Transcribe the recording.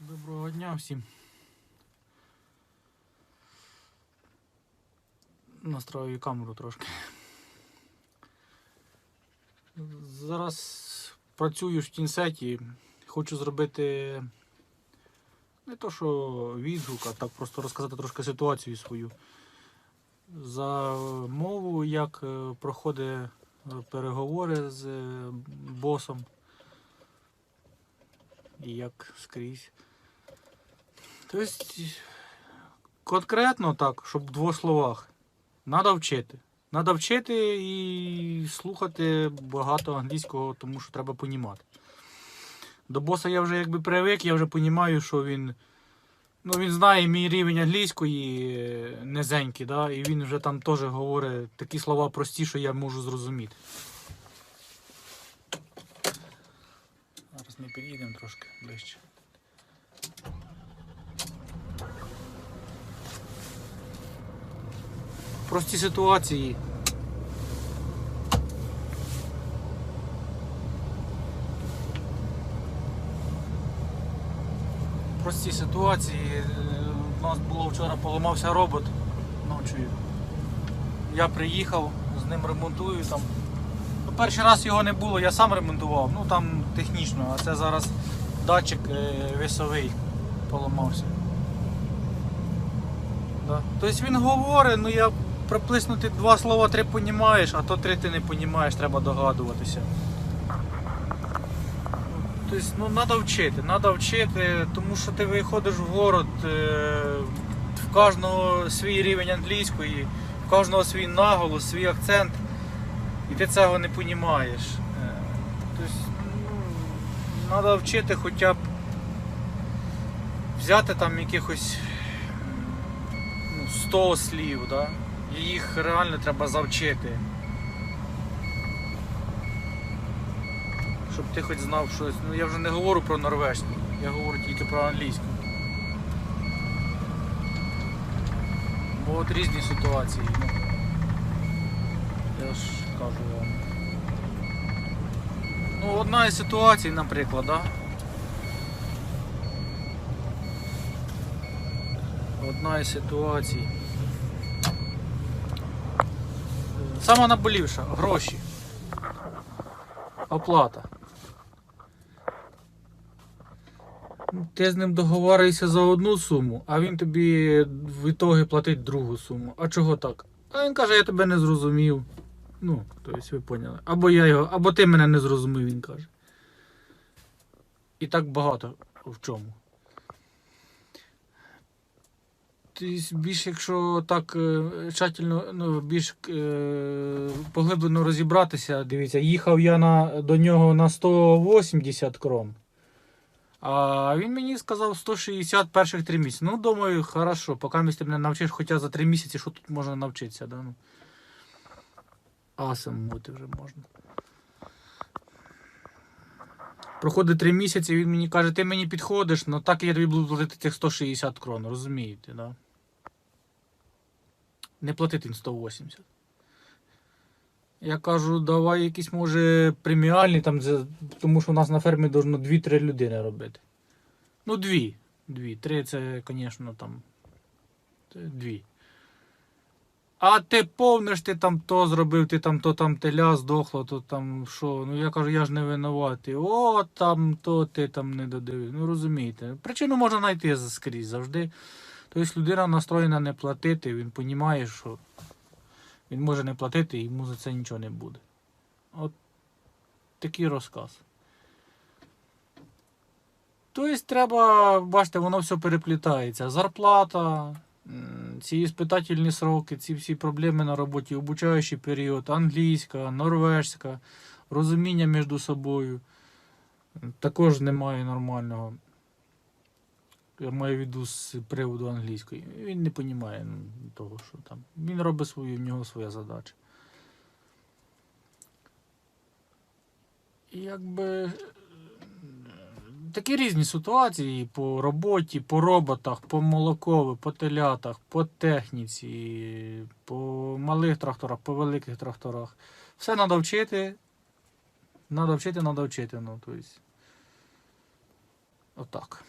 Доброго дня всім. Настрою камеру трошки. Зараз працюю в тінсеті. Хочу зробити не то, що відгук, а так просто розказати трошки ситуацію свою. За мову, як е, проходить е, переговори з е, босом. І як скрізь. Тобто, конкретно так, щоб в двох словах. Треба вчити. Треба вчити і слухати багато англійського, тому що треба понімати. До боса я вже якби привик, я вже розумію, що він. Ну, він знає мій рівень англійської е, низенький, да? і він вже там теж говорить такі слова прості, що я можу зрозуміти. Зараз ми під'їдемо трошки ближче. Прості ситуації. Прості ситуації. У нас було вчора поламався робот ночою. Я приїхав, з ним ремонтую там. Перший раз його не було, я сам ремонтував, ну там технічно, а це зараз датчик е, весовий поламався. Да. Тобто він говорить, ну я приплиснути два слова три понімаєш, а то три ти не понімаєш, треба догадуватися. Тобто, ну треба вчити, треба вчити, тому що ти виходиш в город, е, в кожного свій рівень англійської, в кожного свій наголос, свій акцент, і ти цього не понімаєш. Е, Тобто, ну, треба вчити хоча б взяти там якихось ну, 100 слів, да? і їх реально треба завчити. Щоб ти хоч знав щось. Ну я вже не говорю про норвежську, я говорю тільки про англійську. Бо от різні ситуації. Ну, я ж кажу вам. Ну, одна із ситуацій, наприклад, да? Одна із ситуацій. Сама наболівша гроші. Оплата. Ти з ним договоришся за одну суму, а він тобі в ітогі платить другу суму. А чого так? А він каже, я тебе не зрозумів. Ну, тобто ви поняли. Або я його, або ти мене не зрозумів, він каже. І так багато в чому. Тобто, більш якщо так е, тщательно, ну, більш е, поглиблено розібратися, дивіться, їхав я на, до нього на 180 крон. А він мені сказав 160 перших 3 місяці. Ну, думаю, хорошо, поки ти мене навчиш, хоча за 3 місяці, що тут можна навчитися, да? ну. Асом бути вже можна. Проходить 3 місяці, він мені каже, ти мені підходиш, але так я тобі буду платити тих 160 крон, розумієте, да? Не платити він 180. Я кажу, давай якісь, може, преміальні, там, тому що у нас на фермі должно 2-3 людини робити. Ну, дві. Дві. Три це, звісно, там. Дві. А ти повниш, ти там то зробив, ти там то там теля здохло, то там що. Ну я кажу, я ж не винуватий. О, там то ти там не додивив. Ну розумієте. Причину можна знайти скрізь завжди. Тобто людина настроєна не платити, він розуміє, що він може не платити і йому за це нічого не буде. От такий розказ. Тобто треба, бачите, воно все переплітається. Зарплата, ці іспитательні сроки, ці всі проблеми на роботі, обучаючий період, англійська, норвежська, розуміння між собою. Також немає нормального. Я маю в виду з приводу англійської. Він не розуміє того, що там. Він робить свою, в нього своя задача. І якби такі різні ситуації по роботі, по роботах, по молокові, по телятах, по техніці, по малих тракторах, по великих тракторах. Все треба вчити. Треба вчити, треба вчити. Ну, тобто, отак.